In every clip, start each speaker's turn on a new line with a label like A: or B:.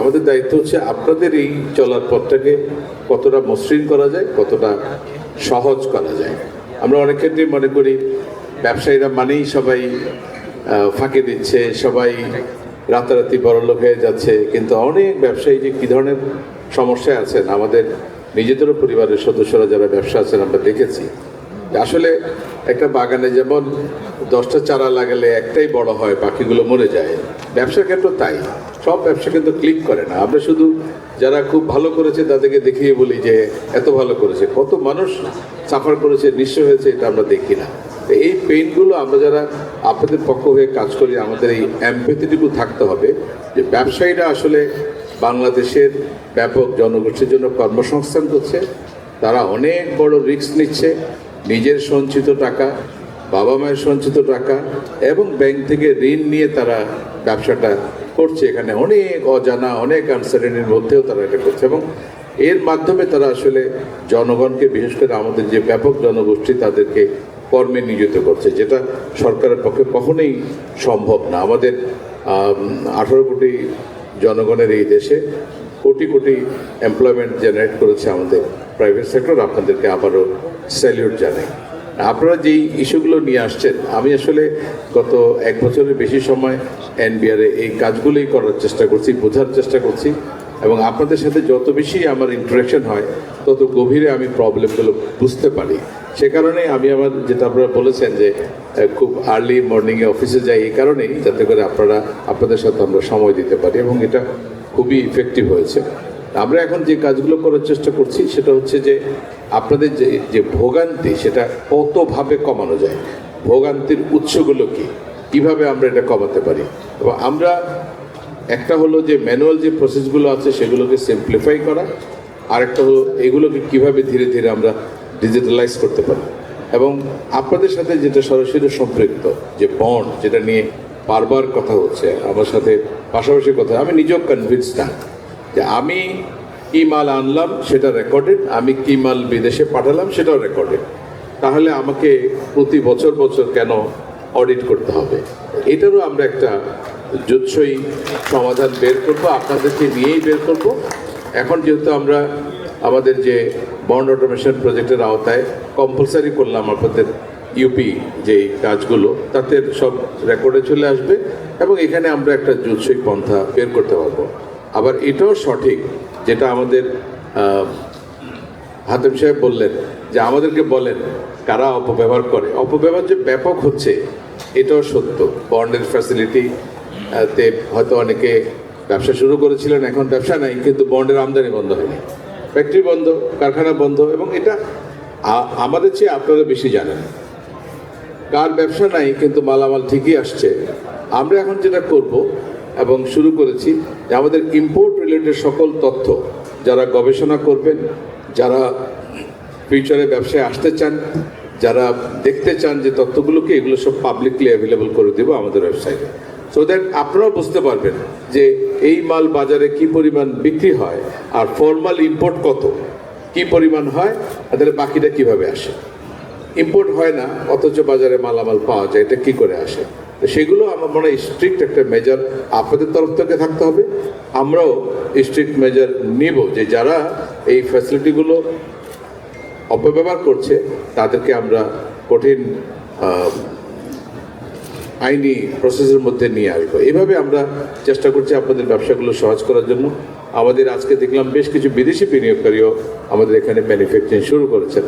A: আমাদের দায়িত্ব হচ্ছে আপনাদের এই চলার পথটাকে কতটা মসৃণ করা যায়, কতটা সহজ করা যায়। আমরা অনেক ক্ষেত্রে মনে করি, ব্যবসায়ীরা মানেই সবাই ফাঁকি দিচ্ছে, সবাই রাতারাতি বড়লোক হয়ে যাচ্ছে, কিন্তু অনেক ব্যবসায়ী যে কী ধরনের সমস্যায় আছেন, আমাদের নিজেদেরও পরিবারের সদস্যরা যারা ব্যবসা আছেন আমরা দেখেছি। আসলে একটা বাগানে যেমন দশটা চারা লাগালে একটাই বড় হয়, বাকিগুলো মরে যায়। ব্যবসার ক্ষেত্রে তাই। সব ব্যবসা কিন্তু ক্লিক করে না। আমরা শুধু যারা খুব ভালো করেছে তাদেরকে দেখিয়ে বলি যে, এত ভালো করেছে। কত মানুষ সাফার করেছে, নিঃস্ব হয়েছে, এটা আমরা দেখি না। এই পেইনগুলো আমরা যারা আপনাদের পক্ষ হয়ে কাজ করি, আমাদের এই অ্যাম্পেথিটুকু থাকতে হবে যে, ব্যবসায়ীরা আসলে বাংলাদেশের ব্যাপক জনগোষ্ঠীর জন্য কর্মসংস্থান করছে, তারা অনেক বড় রিস্ক নিচ্ছে। নিজের সঞ্চিত টাকা, বাবা মায়ের সঞ্চিত টাকা এবং ব্যাংক থেকে ঋণ নিয়ে তারা ব্যবসাটা করছে এখানে। অনেক অজানা, অনেক আনসার্টেনির মধ্যেও তারা এটা করছে এবং এর মাধ্যমে তারা আসলে জনগণকে, বিশেষ করে আমাদের যে ব্যাপক জনগোষ্ঠী, তাদেরকে কর্মে নিয়োজিত করছে, যেটা সরকারের পক্ষে কখনোই সম্ভব না। আমাদের আঠারো কোটি জনগণের এই দেশে কোটি কোটি এমপ্লয়মেন্ট জেনারেট করেছে আমাদের প্রাইভেট সেক্টর আপনাদেরকে আবারও স্যালিউট জানাই। আপনারা যেই ইস্যুগুলো নিয়ে আসছেন, আমি আসলে গত এক বছরের বেশি সময় এনবিআরে এই কাজগুলোই করার চেষ্টা করছি, বোঝার চেষ্টা করছি এবং আপনাদের সাথে যত বেশি আমার ইন্টারাকশন হয়, তত গভীরে আমি প্রবলেমগুলো বুঝতে পারি। সে কারণে আমি আমার যেটা আপনারা বলেছেন যে খুব আর্লি মর্নিংয়ে অফিসে যাই, এই কারণেই যাতে করে আপনারা, আপনাদের সাথে আমরা সময় দিতে পারি এবং এটা খুবই ইফেক্টিভ হয়েছে। আমরা এখন যে কাজগুলো করার চেষ্টা করছি, সেটা হচ্ছে যে আপনাদের যে যে ভোগান্তি, সেটা কতভাবে কমানো যায়? ভোগান্তির উৎসগুলো কি? কীভাবে আমরা এটা কমাতে পারি? এবং আমরা, একটা হলো যে ম্যানুয়াল যে প্রসেসগুলো আছে, সেগুলোকে সিম্পলিফাই করা, আরেকটা হলো এগুলোকে কীভাবে ধীরে ধীরে আমরা ডিজিটালাইজ করতে পারি। এবং আপনাদের সাথে যেটা সরাসরি সম্পৃক্ত, যে বন্ড যেটা নিয়ে বারবার কথা হচ্ছে, আমার সাথে পাশাপাশি কথা, আমি নিজেও কনভিন্স না। যে আমি কি মাল আনলাম সেটা রেকর্ডেড আমি কি মাল বিদেশে পাঠালাম সেটাও রেকর্ডেড তাহলে আমাকে প্রতি বছর বছর কেন অডিট করতে হবে? এটারও আমরা একটা জুৎসই সমাধান বের করব, আপনাদেরকে নিয়েই বের করব। এখন যেহেতু আমরা আমাদের যে বন্ড অটোমেশন প্রজেক্টের আওতায় কম্পালসারি করলাম আপনাদের ইউপি যে কাজগুলো, তাতে সব রেকর্ডে চলে আসবে এবং এখানে আমরা একটা জুৎসই পন্থা বের করতে পারব। আবার এটাও সঠিক যেটা আমাদের হাতেম সাহেব বললেন যে আমাদেরকে বলেন কারা অপব্যবহার করে। অপব্যবহার যে ব্যাপক হচ্ছে, এটাও সত্য। বন্ডের ফ্যাসিলিটি তে হয়তো অনেকে ব্যবসা শুরু করেছিলেন, এখন ব্যবসা নাই, কিন্তু বন্ডের আমদানি বন্ধ হয়নি। ফ্যাক্টরি বন্ধ, কারখানা বন্ধ, এবং এটা আমাদের চেয়ে আপনারা বেশি জানেন। কার ব্যবসা নাই, কিন্তু মালামাল ঠিকই আসছে। আমরা এখন যেটা করব এবং শুরু করেছি আমাদের ইম্পোর্ট রিলেটেড সকল তথ্য যারা গবেষণা করবেন, যারা ফিউচারে ব্যবসায় আসতে চান, যারা দেখতে চান যে তথ্যগুলোকে, এগুলো সব পাবলিকলি অ্যাভেলেবল করে দেবো আমাদের ওয়েবসাইটে সো দ্যাট আপনারাও বুঝতে পারবেন যে এই মাল বাজারে কি পরিমাণ বিক্রি হয় আর ফর্মাল ইম্পোর্ট কত, কি পরিমাণ হয় তাহলে বাকিটা কীভাবে আসে। ইম্পোর্ট হয় না, অথচ বাজারে মালামাল পাওয়া যায়, এটা কি করে আসে? সেগুলো আমার মনে হয় স্ট্রিক্ট একটা মেজার আপনাদের তরফ থেকে থাকতে হবে। আমরাও স্ট্রিক্ট মেজার নিব যে যারা এই ফ্যাসিলিটিগুলো অপব্যবহার করছে, তাদেরকে আমরা কঠিন আইনি প্রসেসের মধ্যে নিয়ে আসব। এইভাবে আমরা চেষ্টা করছি আপনাদের ব্যবসাগুলো সহজ করার জন্য। আমাদের আজকে দেখলাম বেশ কিছু বিদেশি বিনিয়োগকারীও আমাদের এখানে ম্যানুফ্যাকচারিং শুরু করেছেন।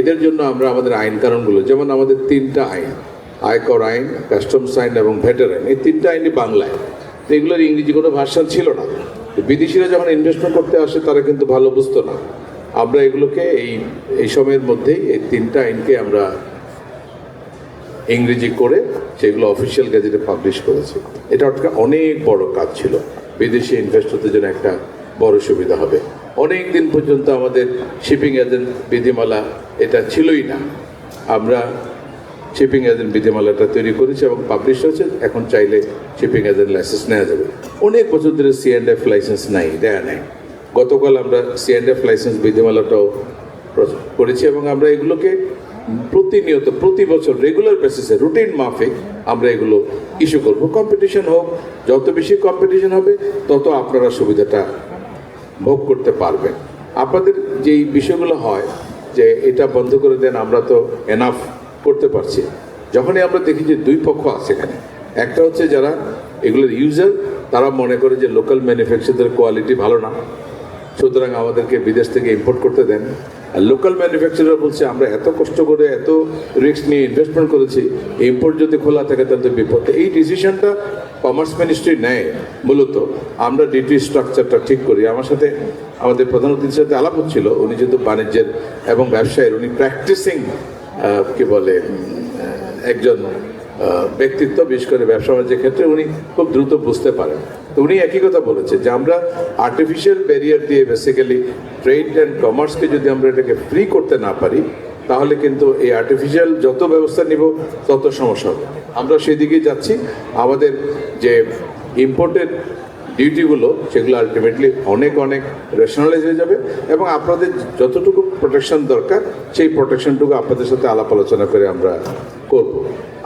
A: এদের জন্য আমরা আমাদের আইন কানুনগুলো, যেমন আমাদের তিনটা আইন আয়কর আইন, কাস্টমস আইন এবং ভেটার আইন এই তিনটা আইনই বাংলায়। তো এগুলোর ইংরেজি কোনো ভার্সান ছিল না। বিদেশিরা যখন ইনভেস্টমেন্ট করতে আসে, তারা কিন্তু ভালো বুঝতো না। আমরা এগুলোকে এই এই সময়ের মধ্যেই এই তিনটা আইনকে আমরা ইংরেজি করে সেগুলো অফিসিয়াল গ্যাজেটে পাবলিশ করেছি। এটা একটা অনেক বড় কাজ ছিল। বিদেশি ইনভেস্টরদের জন্য একটা বড় সুবিধা হবে। অনেক দিন পর্যন্ত আমাদের শিপিং এজেন্ট বিধিমালা এটা ছিলই না। আমরা শিপিং এজেন্ট বিধিমালাটা তৈরি করেছি এবং পাবলিশ হয়েছে। এখন চাইলে শিপিং এজেন্ট লাইসেন্স নেওয়া যাবে। অনেক বছর ধরে সি অ্যান্ড এফ লাইসেন্স নাই, দেয়া নেই। গতকাল আমরা সি অ্যান্ড এফ লাইসেন্স বিধিমালাটাও করেছি এবং আমরা এগুলোকে প্রতিনিয়ত, প্রতি বছর রেগুলার বেসিসে রুটিন মাফিক আমরা এগুলো ইস্যু করব। কম্পিটিশন হোক, যত বেশি কম্পিটিশন হবে, তত আপনারা সুবিধাটা ভোগ করতে পারবেন। আপনাদের যেই বিষয়গুলো হয়, যে এটা বন্ধ করে দেন, আমরা তো এনাফ করতে পারছি যখনই আমরা দেখি যে দুই পক্ষ আছে এখানে, একটা হচ্ছে যারা এগুলোর ইউজার তারা মনে করে যে লোকাল ম্যানুফ্যাকচারদের কোয়ালিটি ভালো না। সুতরাং আমাদেরকে বিদেশ থেকে ইম্পোর্ট করতে দেন। আর লোকাল ম্যানুফ্যাকচারার বলছে, আমরা এত কষ্ট করে এত রিস্ক নিয়ে ইনভেস্টমেন্ট করেছি ইম্পোর্ট যদি খোলা থাকে তাহলে তো বিপদ। এই ডিসিশনটা কমার্স মিনিস্ট্রি নেয়, মূলত। আমরা ডিউটি স্ট্রাকচারটা ঠিক করি। আমার সাথে আমাদের প্রধান সাথে আলাপ হচ্ছিল, উনি যেহেতু বাণিজ্যের এবং ব্যবসায়ের, উনি প্র্যাকটিসিং কি বলে একজন ব্যক্তিত্ব, বিশেষ করে ব্যবসা বাণিজ্যের ক্ষেত্রে উনি খুব দ্রুত বুঝতে পারেন। তো উনি একই কথা বলেছে যে আমরা আর্টিফিশিয়াল ব্যারিয়ার দিয়ে বেসিক্যালি ট্রেড অ্যান্ড কমার্সকে যদি আমরা এটাকে ফ্রি করতে না পারি, তাহলে কিন্তু এই আর্টিফিশিয়াল যত ব্যবস্থা নিব, তত সমস্যা হবে। আমরা সেদিকেই যাচ্ছি। আমাদের যে ইম্পোর্টেড ডিউটিগুলো সেগুলো আলটিমেটলি অনেক অনেক রেশনালাইজ হয়ে যাবে এবং আপনাদের যতটুকু প্রোটেকশন দরকার, সেই প্রোটেকশনটুকু আপনাদের সাথে আলাপ আলোচনা করে আমরা করব।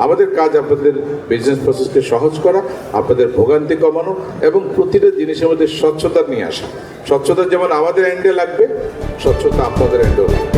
A: আমাদের কাজ আপনাদের বিজনেস প্রসেসকে সহজ করা, আপনাদের ভোগান্তি কমানো এবং প্রতিটা জিনিসের মধ্যে স্বচ্ছতা নিয়ে আসা। স্বচ্ছতা যেমন আমাদের এন্ডে লাগবে, স্বচ্ছতা আপনাদের এন্ডেও লাগবে।